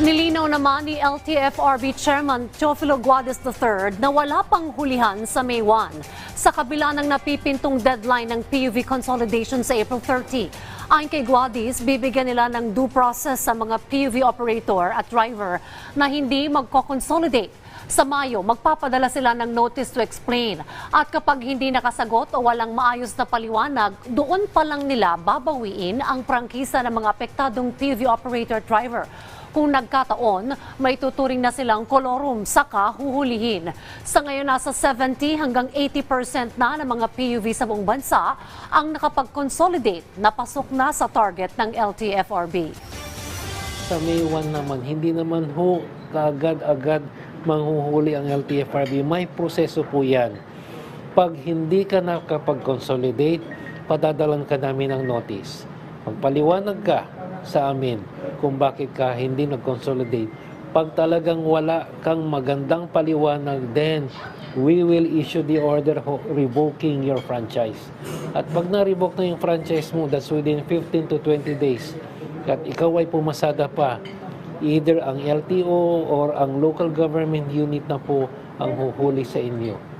Nilinaw naman ni LTFRB Chairman Teofilo Guades III na wala pang hulihan sa May 1 sa kabila ng napipintong deadline ng PUV consolidation sa April 30. Ayon kay Guades, bibigyan nila ng due process sa mga PUV operator at driver na hindi magko-consolidate. Sa Mayo, magpapadala sila ng notice to explain. At kapag hindi nakasagot o walang maayos na paliwanag, doon pa lang nila babawiin ang prangkisa ng mga apektadong PUV operator at driver. Kung nagkataon, may tuturing na silang kolorum saka huhulihin. Sa ngayon, nasa 70 hanggang 80% na ng mga PUV sa buong bansa ang nakapag-consolidate na pasok na sa target ng LTFRB. sa May 1 naman, hindi naman ho kaagad-agad manghuhuli ang LTFRB. May proseso po yan. Pag hindi ka nakapag-consolidate, padadalan ka namin ng notice. Magpaliwanag ka sa amin kung bakit ka hindi nag-consolidate. Pag talagang wala kang magandang paliwanag, then we will issue the order revoking your franchise. At pag na-revoke na yung franchise mo, that's within 15 to 20 days, at ikaw ay pumasada pa, either ang LTO or ang local government unit na po ang huhuli sa inyo.